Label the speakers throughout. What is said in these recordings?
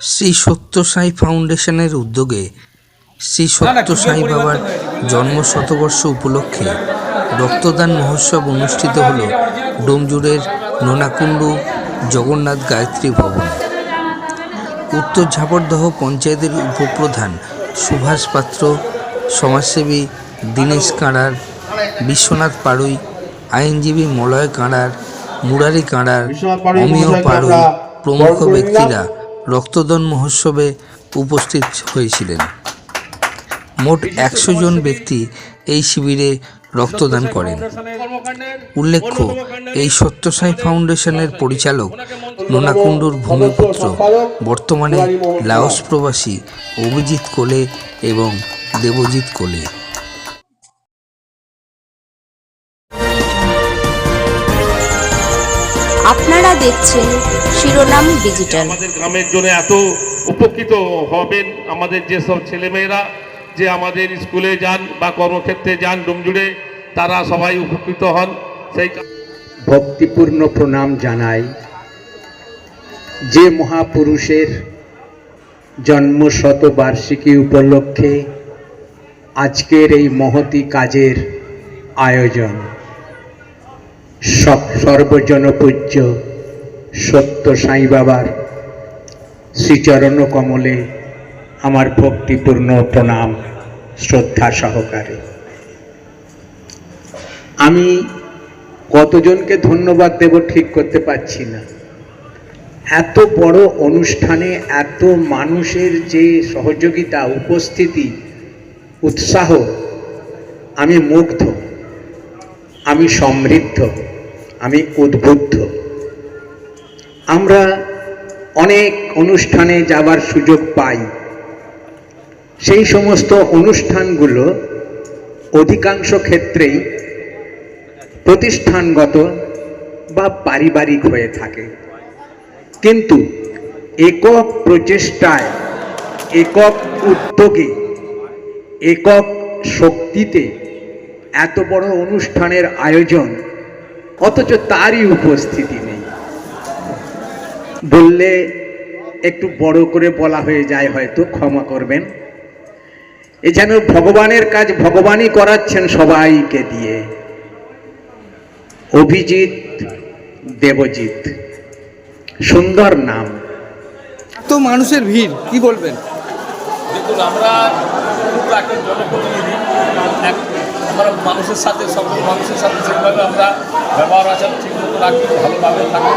Speaker 1: শ্রী সত্য সাই ফাউন্ডেশনের উদ্যোগে শ্রী সত্য সাই বাবার জন্ম শতবর্ষ উপলক্ষে রক্তদান মহোৎসব অনুষ্ঠিত হল ডোমজুড়ের নোনাকুণ্ডু জগন্নাথ গায়ত্রী ভবনে। উত্তর ঝাপরদহ পঞ্চায়েতের উপপ্রধান সুভাষ পাত্র সমাজসেবী দীনেশ কাঁড়ার বিশ্বনাথ পাড়ুই আইনজীবী মলয় কাঁড়ার মুরারি কাঁড়ার অমিয় পাড়ুই প্রমুখ ব্যক্তিরা রক্তদান মহোৎসবে উপস্থিত হয়েছিলেন। মোট একশো জন ব্যক্তি এই শিবিরে রক্তদান করেন। উল্লেখ্য, এই সত্যসাই ফাউন্ডেশনের পরিচালক নোনাকুণ্ডুর ভূমিপুত্র, বর্তমানে লাওস প্রবাসী অভিজিৎ কোলে এবং দেবজিৎ কোলে।
Speaker 2: আপনারা দেখছেন শিরোনাম ডিজিটাল।
Speaker 3: আমাদের গ্রামের জন্য এত উপকৃত হবেন আমাদের যেসব ছেলেমেয়েরা যে আমাদের স্কুলে যান বা কর্মক্ষেত্রে যান ডুমজুড়ে তারা সবাই উপকৃত হন। সেই
Speaker 4: ভক্তিপূর্ণ প্রণাম জানাই। যে মহাপুরুষের জন্ম শতবার্ষিকী উপলক্ষে আজকের এই মহতি কাজের আয়োজন। সব সর্বজনপূজ্য সত্য সাই বাবার শ্রীচরণ কমলে আমার ভক্তিপূর্ণ প্রণাম, শ্রদ্ধা সহকারে। আমি কতজনকে ধন্যবাদ দেব ঠিক করতে পারছি না। এত বড় অনুষ্ঠানে, এত মানুষের যে সহযোগিতা, উপস্থিতি, উৎসাহ, আমি মুগ্ধ। আমি সমৃদ্ধ, আমি উদ্বুদ্ধ। আমরা অনেক অনুষ্ঠানে যাবার সুযোগ পাই। সেই সমস্ত অনুষ্ঠানগুলো অধিকাংশ ক্ষেত্রেই প্রতিষ্ঠানগত বা পারিবারিক হয়ে থাকে। কিন্তু একক প্রচেষ্টায়, একক উদ্যোগে, একক শক্তিতে এত বড় অনুষ্ঠানের আয়োজন অথচ তারই উপস্থিতি নেই। বললে একটু বড় করে বলা হয়ে যায় হয়তো ক্ষমা করবেন। এ যেন ভগবানের কাজ ভগবানই করাচ্ছেন সবাইকে দিয়ে। অভিজিৎ দেবজিৎ সুন্দর নাম।
Speaker 5: তো মানুষের ভিড় কি বলবেন?
Speaker 6: দেখুন আমরা জনপ্রতিনিধি। আমরা মানুষের সাথে, সকল মানুষের সাথে সেইভাবে আমরা ব্যবহার আচার ঠিক মতো রাখি, ভালোভাবে থাকি,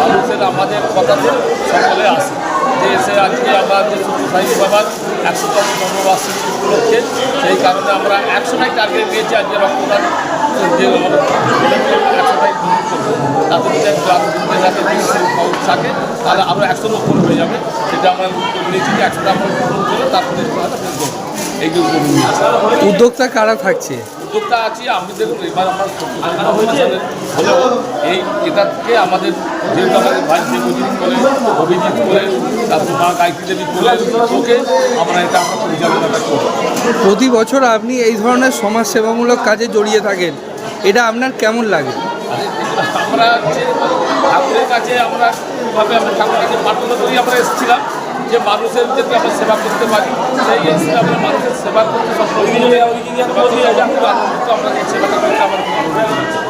Speaker 6: মানুষের আমাদের কথাতে সকলে আসে। যে এসে আজকে আমরা যে সত্যি সাই বাবার, একশোতম জন্মবার্ষিকী উপলক্ষে, সেই কারণে আমরা একশোটাই টার্গেট নিয়েছি আজকে রক্তদান। যে একশোটাই তাতে যাতে থাকে, তাহলে আমরা একশোর উপর হয়ে যাবে। সেটা আমরা নিয়েছি যে একশোটা আমরা তারপরে
Speaker 5: উদ্যোক্তা কারা থাকছে?
Speaker 6: উদ্যোগটা আছি আমি দেখুন এবার আমরা হলেও এই এটাকে আমাদের যেহেতু আমাদের ভাই দেবজিৎ করে অভিজিৎ করে তারপর মা গায়ত্রী দেবী ওকে আমরা এটা আমরা পরিচালনাটা করি
Speaker 5: প্রতি বছর আপনি এই ধরনের সমাজ সেবামূলক কাজে জড়িয়ে থাকেন এটা আপনার কেমন লাগে?
Speaker 6: আমরা ঠাকুরের কাছে আমরা ঠাকুরের কাছে প্রার্থনা করি আমরা এসেছিলাম। যে মানুষের যাতে আমরা সেবা করতে পারি সেই এসে আমরা মানুষের সেবা করতে সব সেবা করতে আমরা এই সেবাটা করতে আমার খুব ভালো লাগে।